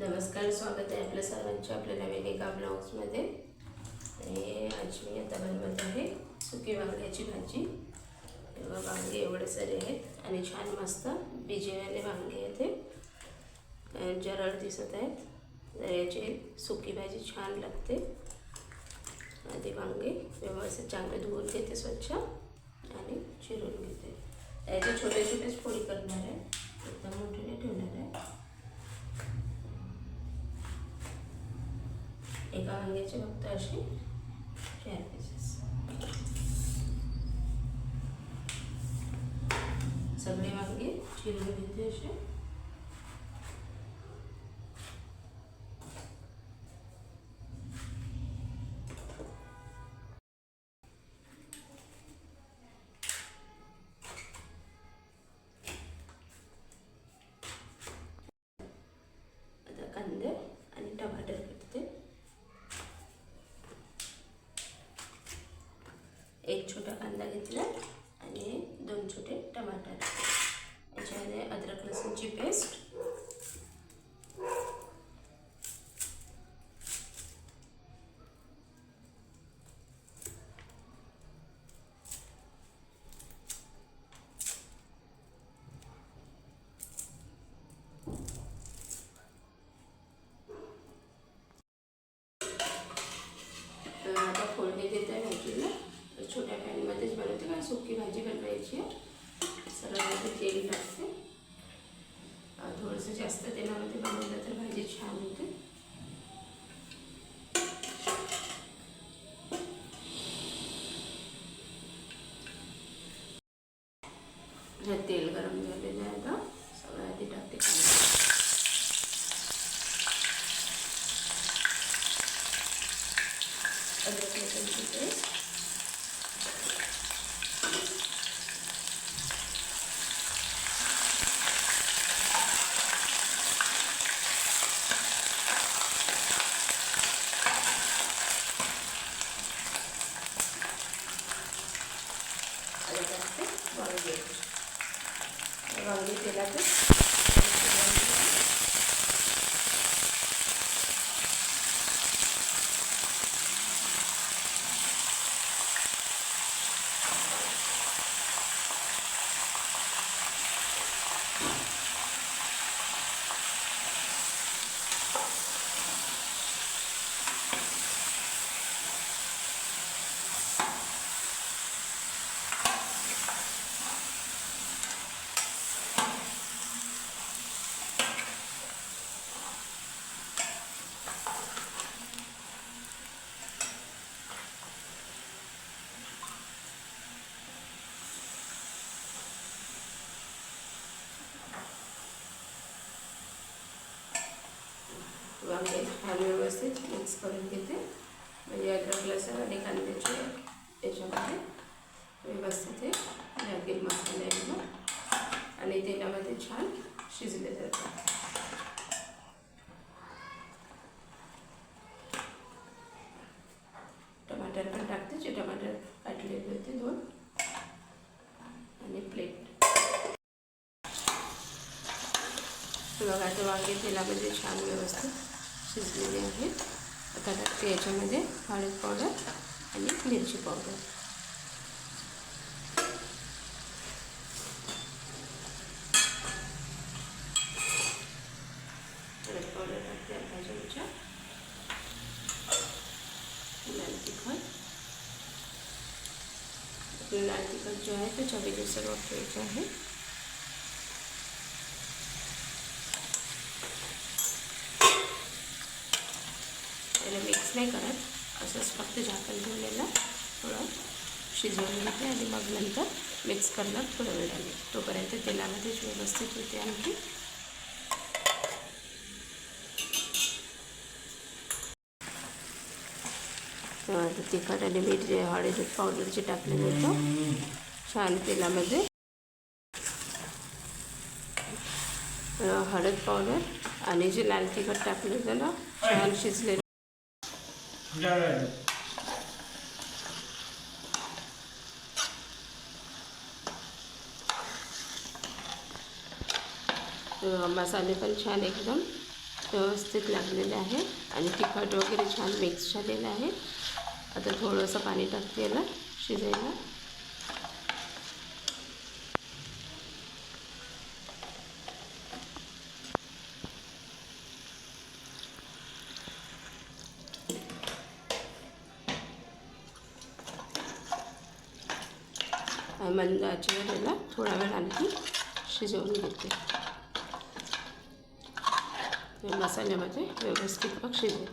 नमस्कार स्वागत आहे आपल्या सर्वांच्या आपल्या नवीन एका ब्लॉग्समध्ये आणि आज मी आता बनवत आहे सुकी वांग्याची भाजी. तेव्हा वांगे एवढे सारे आहेत आणि छान मस्त बिजेवाले वांगे आहेत हे. जरळ दिसत आहेत. तर याची सुकी भाजी छान लागते. आधी वांगे व्यवस्थित चांगले धुवून घेते स्वच्छ आणि चिरून घेते. याचे छोटे छोटेच फोडी करणार आहे. एकदम मोठे ठेवणार आहे. एका वांग्याचे फक्त असे चार पीसेस सगळे वांगे चिरून घेते असे आता कांदे आणि टमाटर घेते एक छोटा कांदा घेतला आणि दोन छोटे टमाटर याच्यामध्ये अद्रक लसूणची पेस्ट तर आता फोडणी देत आहे भाजीला तर छोट्या पॅनमध्येच बनवते कारण सुकी भाजी बनवायची आहे सर्वांमध्ये तेल टाकते अं, थोडंसं जास्त तेलामध्ये बनवलं तर भाजी छान होते. तेल गरम झालेलं आहे आता. सगळं आधी टाकते. कांदा अद्रक लसूणची पेस्ट आणि टाकते वांगे वांगे तेलातच वांगे छान व्यवस्थित मिक्स करून घेते. म्हणजे अद्रक लसूण आणि कांद्याचे याच्यामध्ये व्यवस्थित हे लागेल मसाल्याला आणि तेलामध्ये छान शिजले जातात टमाटर पण टाकते. जे टमाटर काटलेले होते दोन. आणि प्लेट बघा आता वांगे तेलामध्ये छान व्यवस्थित शिजलेले आहेत आता याच्यामध्ये हळद पावडर आणि मिरची पावडर हळद पावडर टाकते अर्धा चमचा लाल तिखट. आपलं लाल तिखट जो आहे ते चवीनुसार वापरायचं आहे. मिक्स नाही करत. असंच फक्त झाकण ठेवलेलं थोडं शिजवून घेते आणि मग नंतर मिक्स करणार थोडं वेळ लागेल तोपर्यंत तेलामध्येच व्यवस्थित होते आणखी. तिखट आणि मीठ जे हळद पावडरचे टाकलेलं होतं छान तेलामध्ये. हळद पावडर आणि जे लाल तिखट टाकलेलं ना छान शिजलेलं अं, मसाले पण छान एकदम व्यवस्थित लागलेले आहे आणि तिखट वगैरे छान मिक्स झालेलं आहे. आता थोडंसं पाणी टाकते याला शिजायला. मंद आचेवर याला थोडा वेळ आणखी शिजवून घेते. मसाल्यामध्ये व्यवस्थित मग शिजेल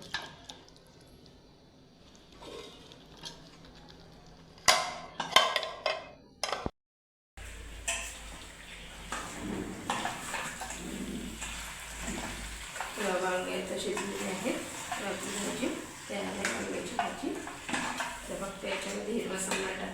वांग्याचं आता शिजलेले आहेत. भाजी तयार आहे वांग्याची भाजी. तर फक्त याच्यामध्ये हिरवा सांबार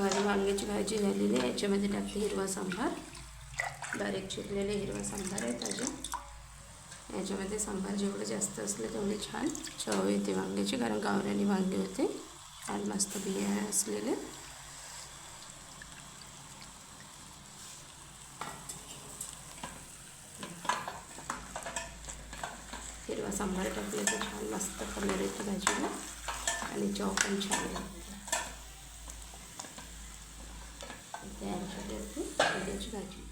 माझी वांग्याची भाजी झालेली आहे. याच्यामध्ये टाकते हिरवा सांबार. बारीक चिरलेले हिरवा सांबार आहे ताजे याच्यामध्ये सांबार जेवढं जास्त असलं तेवढे छान चव येते वांग्याची कारण गावरानी वांगे होते. छान मस्त बिया असलेले. हिरवा सांबार टाकले तर छान मस्त कलर येतो भाजीला. आणि चव पण छान येते. तयार झाली